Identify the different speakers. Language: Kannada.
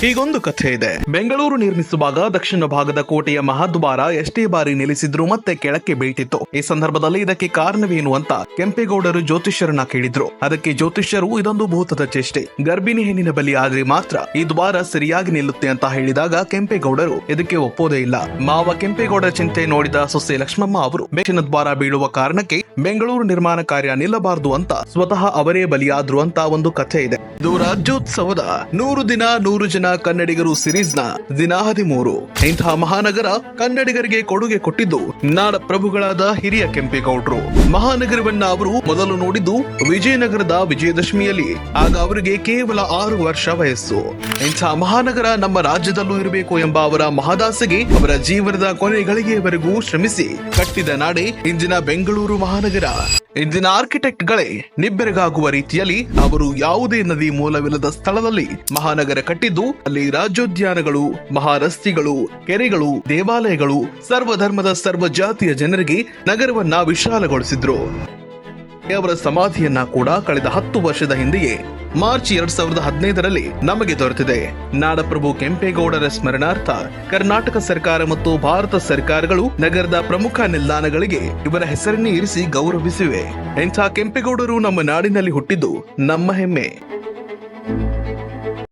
Speaker 1: ಹೀಗೊಂದು ಕಥೆ ಇದೆ. ಬೆಂಗಳೂರು ನಿರ್ಮಿಸುವಾಗ ದಕ್ಷಿಣ ಭಾಗದ ಕೋಟೆಯ ಮಹಾದ್ವಾರ ಎಷ್ಟೇ ಬಾರಿ ನಿಲ್ಲಿಸಿದ್ರು ಮತ್ತೆ ಕೆಳಕ್ಕೆ ಬೀಳ್ತಿತ್ತು. ಈ ಸಂದರ್ಭದಲ್ಲಿ ಇದಕ್ಕೆ ಕಾರಣವೇನು ಅಂತ ಕೆಂಪೇಗೌಡರು ಜ್ಯೋತಿಷ್ಯರನ್ನ ಕೇಳಿದ್ರು. ಅದಕ್ಕೆ ಜ್ಯೋತಿಷ್ಯರು ಇದೊಂದು ಭೂತದ ಚೇಷ್ಟೆ. ಗರ್ಭಿಣಿ ಹೆಣ್ಣಿನ ಬಲಿ ಆದ್ರೆ ಮಾತ್ರ ಈ ದ್ವಾರ ಸರಿಯಾಗಿ ನಿಲ್ಲುತ್ತೆ ಅಂತ ಹೇಳಿದಾಗ ಕೆಂಪೇಗೌಡರು ಇದಕ್ಕೆ ಒಪ್ಪೋದೇ ಇಲ್ಲ. ಮಾವ ಕೆಂಪೇಗೌಡರ ಚಿಂತೆ ನೋಡಿದ ಸೊಸೆ ಲಕ್ಷ್ಮಮ್ಮ ಅವರು ಮೇಚಿನ ದ್ವಾರ ಬೀಳುವ ಕಾರಣಕ್ಕೆ ಬೆಂಗಳೂರು ನಿರ್ಮಾಣ ಕಾರ್ಯ ನಿಲ್ಲಬಾರದು ಅಂತ ಸ್ವತಃ ಅವರೇ ಬಲಿಯಾದ್ರು ಅಂತ ಒಂದು ಕಥೆ ಇದೆ. ಇದು ರಾಜ್ಯೋತ್ಸವದ ನೂರು ದಿನ ನೂರು ಜನ ಕನ್ನಡಿಗರು ಸಿರೀಸ್ನ ದಿನ ಹದಿಮೂರು. ಇಂತಹ ಮಹಾನಗರ ಕನ್ನಡಿಗರಿಗೆ ಕೊಡುಗೆ ಕೊಟ್ಟಿದ್ದು ನಾಡ ಪ್ರಭುಗಳಾದ ಹಿರಿಯ ಕೆಂಪೇಗೌಡರು. ಮಹಾನಗರವನ್ನ ಅವರು ಮೊದಲು ನೋಡಿದ್ದು ವಿಜಯನಗರದ ವಿಜಯದಶಮಿಯಲ್ಲಿ. ಆಗ ಅವರಿಗೆ ಕೇವಲ ಆರು ವರ್ಷ ವಯಸ್ಸು. ಇಂತಹ ಮಹಾನಗರ ನಮ್ಮ ರಾಜ್ಯದಲ್ಲೂ ಇರಬೇಕು ಎಂಬ ಅವರ ಮಹಾದಾಸಿಗೆ ಅವರ ಜೀವನದ ಕೊನೆಗಳಿಗೆವರೆಗೂ ಶ್ರಮಿಸಿ ಕಟ್ಟಿದ ನಾಡೆ ಇಂದಿನ ಬೆಂಗಳೂರು ಮಹಾನಗರ. ಇಂದಿನ ಆರ್ಕಿಟೆಕ್ಟ್ಗಳೇ ನಿಬ್ಬೆರಗಾಗುವ ರೀತಿಯಲ್ಲಿ ಅವರು ಯಾವುದೇ ನದಿ ಮೂಲವಿಲ್ಲದ ಸ್ಥಳದಲ್ಲಿ ಮಹಾನಗರ ಕಟ್ಟಿದ್ದು, ಅಲ್ಲಿ ರಾಜ್ಯೋದ್ಯಾನಗಳು, ಮಹಾರಸ್ತಿಗಳು, ಕೆರೆಗಳು, ದೇವಾಲಯಗಳು, ಸರ್ವಧರ್ಮದ ಸರ್ವ ಜಾತಿಯ ಜನರಿಗೆ ನಗರವನ್ನ ವಿಶಾಲಗೊಳಿಸಿದ್ರು. ಅವರ ಸಮಾಧಿಯನ್ನ ಕೂಡ ಕಳೆದ ಹತ್ತು ವರ್ಷದ ಹಿಂದೆಯೇ ಮಾರ್ಚ್ ಎರಡ್ ಸಾವಿರದ ಹದಿನೈದರಲ್ಲಿ ನಮಗೆ ದೊರೆತಿದೆ. ನಾಡಪ್ರಭು ಕೆಂಪೇಗೌಡರ ಸ್ಮರಣಾರ್ಥ ಕರ್ನಾಟಕ ಸರ್ಕಾರ ಮತ್ತು ಭಾರತ ಸರ್ಕಾರಗಳು ನಗರದ ಪ್ರಮುಖ ನಿಲ್ದಾಣಗಳಿಗೆ ಇವರ ಹೆಸರನ್ನೇ ಇರಿಸಿ ಗೌರವಿಸಿವೆ. ಇಂಥ ಕೆಂಪೇಗೌಡರು ನಮ್ಮ ನಾಡಿನಲ್ಲಿ ಹುಟ್ಟಿದ್ದು ನಮ್ಮ ಹೆಮ್ಮೆ.